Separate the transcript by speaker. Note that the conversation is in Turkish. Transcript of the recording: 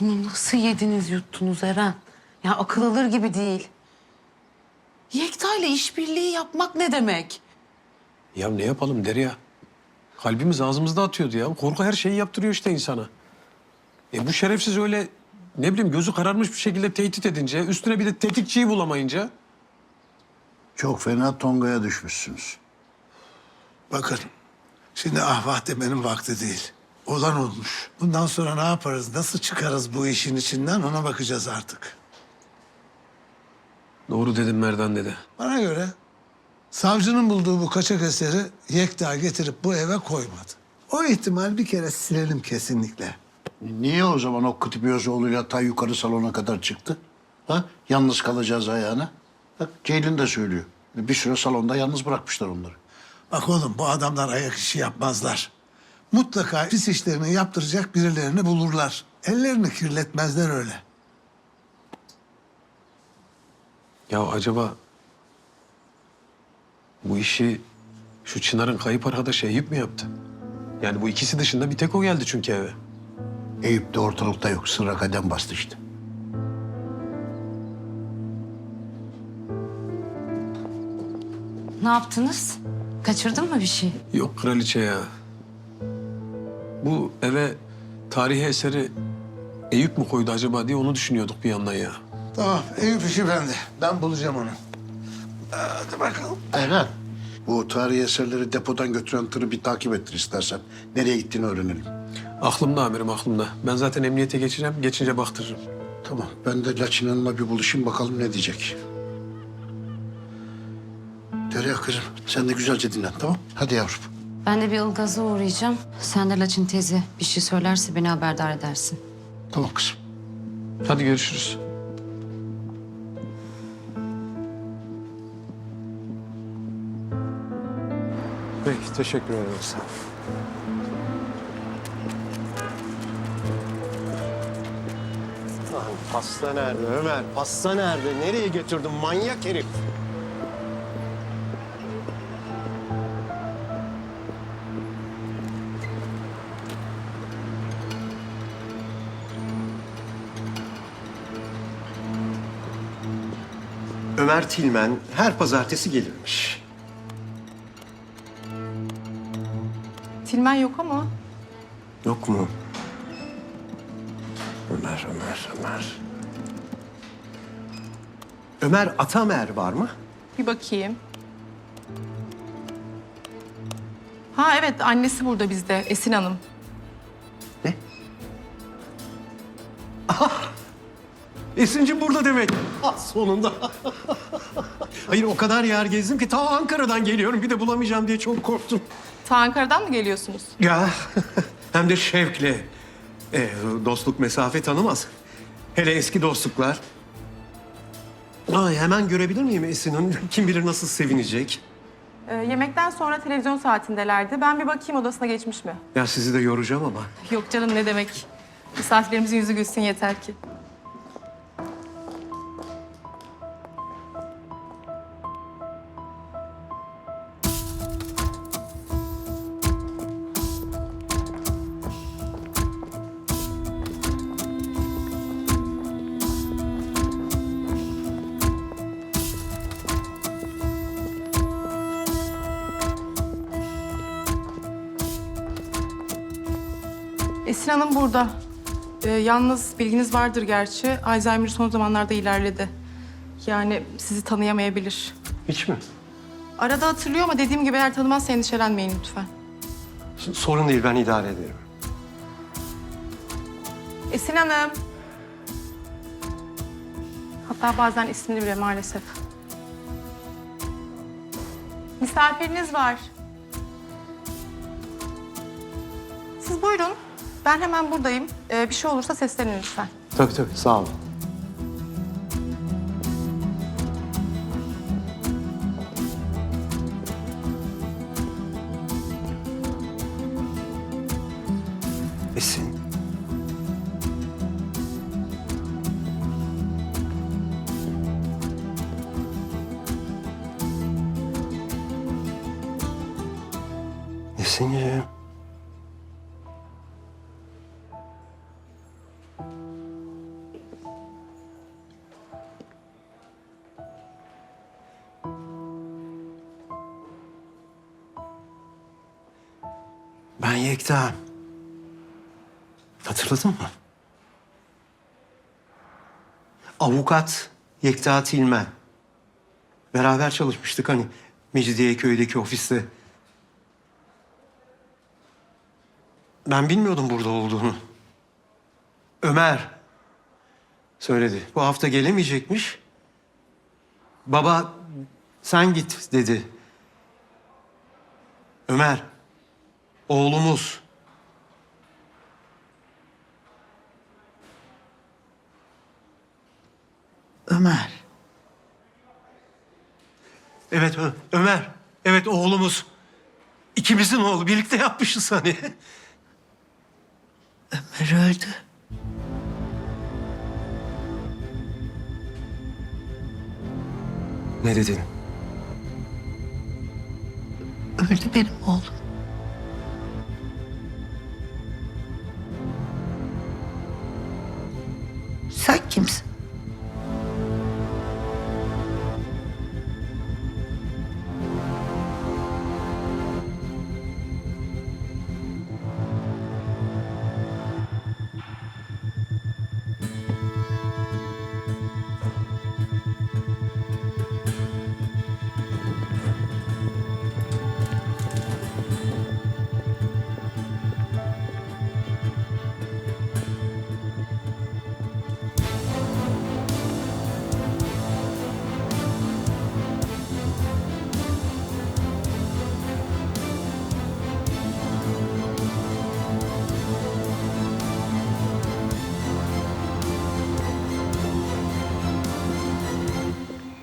Speaker 1: Bunu nasıl yediniz yuttunuz Eren? Ya akıl alır gibi değil. Yekta ile işbirliği yapmak ne demek?
Speaker 2: Ya ne yapalım Derya? Kalbimiz ağzımızda atıyordu ya. Korku her şeyi yaptırıyor işte insana. E bu şerefsiz öyle ne bileyim gözü kararmış bir şekilde tehdit edince, üstüne bir de tetikçiyi bulamayınca
Speaker 3: Çok fena tongaya düşmüşsünüz.
Speaker 4: Bakın, şimdi ahvah demenin vakti değil. Olan olmuş. Bundan sonra ne yaparız, nasıl çıkarız bu işin içinden ona bakacağız artık.
Speaker 2: doğru dedim Merdan dede.
Speaker 4: Bana göre savcının bulduğu bu kaçak eseri Yekta getirip bu eve koymadı. O ihtimal bir kere silelim kesinlikle.
Speaker 3: Niye o zaman o Kıtıbiyozoğlu'yla ta yukarı salona kadar çıktı? Ha? Yalnız kalacağız ayağına. Bak Ceylin de söylüyor. Bir süre salonda yalnız bırakmışlar onları.
Speaker 4: Bak oğlum bu adamlar ayak işi yapmazlar. Mutlaka pis işlerini yaptıracak birilerini bulurlar. Ellerini kirletmezler öyle.
Speaker 2: Ya acaba bu işi şu Çınar'ın kayıp arkadaşı Eyüp mü yaptı? Yani bu ikisi dışında bir tek o geldi çünkü eve.
Speaker 3: Eyüp de ortalıkta yok. Sıra kadem bastı işte.
Speaker 1: Ne yaptınız? Kaçırdın mı bir şey?
Speaker 2: Yok kraliçe ya. Bu eve tarihi eseri Eyüp mü koydu acaba diye onu düşünüyorduk bir yandan ya.
Speaker 4: Tamam Eyüp işi bende. Ben bulacağım onu. Hadi bakalım.
Speaker 3: Eren. Bu tarihi eserleri depodan götüren tırı bir takip ettir istersen. Nereye gittiğini öğrenelim.
Speaker 2: Aklımda amirim aklımda. Ben zaten emniyete geçeceğim. Geçince baktırırım.
Speaker 3: Tamam. Ben de Laçin Hanım'la bir buluşayım bakalım ne diyecek. Derya kızım sen de güzelce dinlen tamam Hadi yavrum.
Speaker 5: Ben de bir Ilgaz'a uğrayacağım. Sen de Laçin teyze bir şey söylerse beni haberdar edersin.
Speaker 3: Tamam kızım.
Speaker 2: Hadi görüşürüz.
Speaker 6: Peki, teşekkür ederim. Lan pasta nerede Ömer? Pasta nerede? Nereye götürdün manyak herif? Ömer Tilmen her pazartesi gelirmiş.
Speaker 7: Tilmen yok ama
Speaker 6: Yok mu? Ömer, Ömer, Ömer. Ömer Atamer var mı?
Speaker 7: bir bakayım. Ha evet annesi burada bizde Esin Hanım.
Speaker 6: Ne? Esinci burada demek. Ah, sonunda. Hayır o kadar yer gezdim ki ta Ankara'dan geliyorum. Bir de bulamayacağım diye çok korktum.
Speaker 7: Ta Ankara'dan mı geliyorsunuz?
Speaker 6: Ya hem de şevkle. Ee, dostluk mesafe tanımaz. Hele eski dostluklar. Ay, hemen görebilir miyim Esin'in? Kim bilir nasıl sevinecek.
Speaker 7: Ee, yemekten sonra televizyon saatindelerdi. Ben bir bakayım odasına geçmiş mi?
Speaker 6: Ya sizi de yoracağım ama.
Speaker 7: Yok canım ne demek. Misafirlerimizin yüzü gülsün yeter ki. Esin Hanım burada. Ee, yalnız bilginiz vardır gerçi. Alzheimer son zamanlarda ilerledi. Yani sizi tanıyamayabilir.
Speaker 6: Hiç mi?
Speaker 7: Arada hatırlıyor ama dediğim gibi eğer tanımazsa endişelenmeyin lütfen.
Speaker 6: S- Sorun değil ben idare ederim.
Speaker 7: Esin Hanım. Hatta bazen ismini bile maalesef. Misafiriniz var. Siz buyurun. Ben hemen buradayım. Ee, bir şey olursa seslenin lütfen.
Speaker 6: Tabii tabii sağ olun. Esin. Esin'ciğim. Ben Yekta. Hatırladın mı? Avukat Yekta Tilmen. Beraber çalışmıştık hani Mecidiyeköy'deki ofiste. Ben bilmiyordum burada olduğunu. Ömer söyledi. Bu hafta gelemeyecekmiş. Baba sen git dedi. Ömer, oğlumuz.
Speaker 4: Ömer.
Speaker 6: Evet Ö- Ömer. Evet oğlumuz. İkimizin oğlu. Birlikte yapmışız hani.
Speaker 4: Ömer öldü.
Speaker 6: Ne dedin?
Speaker 4: Öldü benim oğlum. Sen kimsin?